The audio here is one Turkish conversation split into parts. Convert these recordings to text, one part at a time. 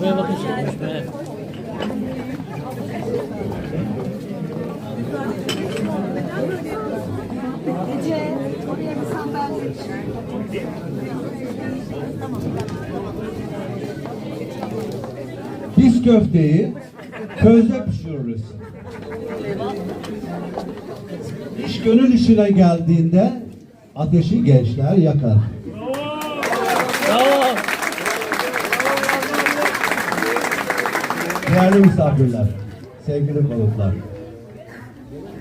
Konuşmaya bakın şimdi konuşmaya. Ece, oraya bir sandalye. Biz köfteyi közde pişiririz. İş gönül işine geldiğinde ateşi gençler yakar. Değerli misafirler, sevgili konuklar.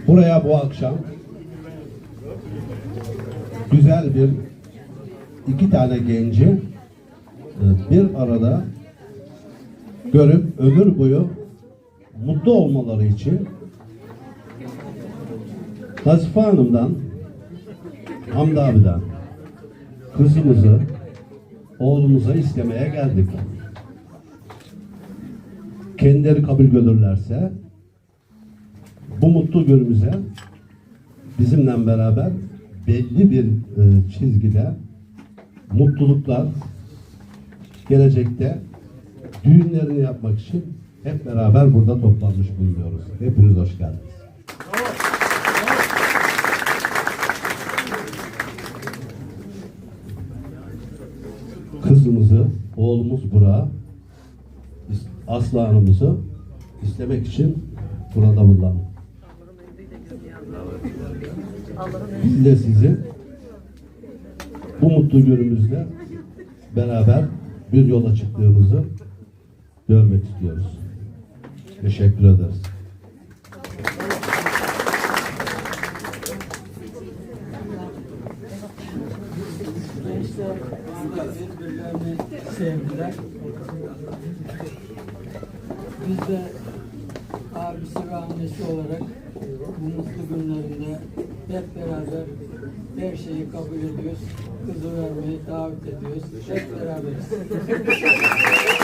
Buraya bu akşam güzel bir iki tane genci e, bir arada görüp ömür boyu mutlu olmaları için Nazife Hanım'dan Hamdi abiden kızımızı oğlumuza istemeye geldik. Kendileri kabul görürlerse bu mutlu günümüze bizimle beraber belli bir e, çizgide mutluluklar gelecekte düğünlerini yapmak için hep beraber burada toplanmış bulunuyoruz. Hepiniz hoş geldiniz. Kızımızı, oğlumuz Burak'ı, Aslı Hanım'ımızı istemek için burada bulunan. Biz de sizi bu mutlu günümüzde beraber bir yola çıktığımızı görmek istiyoruz. Teşekkür ederiz. Sevdiler. Biz de abisi ve annesi olarak bu mutlu günlerinde hep beraber her şeyi kabul ediyoruz. Kızı vermeyi davet ediyoruz. Hep beraberiz.